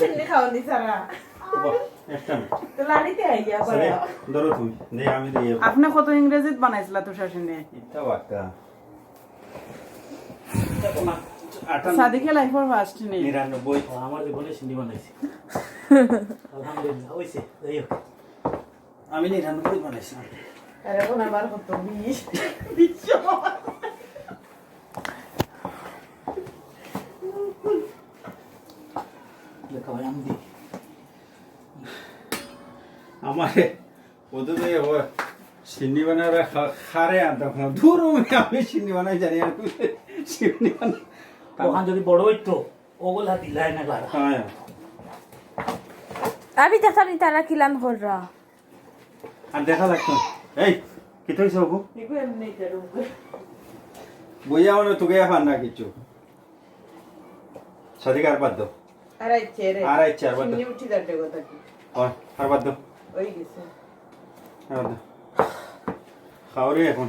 চিনি সারা দে আমি দিয়ে আপনি কত ইংরেজিত বানাইছিলা তুষার সেনে সাদিকে লাইফর ফার্স্ট নেই নিরানব্বই। আমার জীবনে সিন্ডি বানাইছি। আলহামদুলিল্লাহ হয়েছে যাই হোক। আমি নিরানব্বই বানাইছিলাম আরে কোন কত আমারে ওদের সিন্নি বানারা খারে আনতাম আমি চিনি বানাই জানি আর সিন্নি বানাই ওখান যদি বড় হইতো ওগুলা দিলাই না লারা হ্যাঁ। আমি দেখতাম তারা কিলাম কররা? আর দেখা লাগতো এই কি তো হইছে ওগো বুঝাও মানে তোকে এখন না কিছু। সদিকার বাদ দাও। আর আইছে রে আর বাদ দাও। উঠি যাবে কথা আর বাদ দাও ওই গেছে আর বাদ দাও খাও রে এখন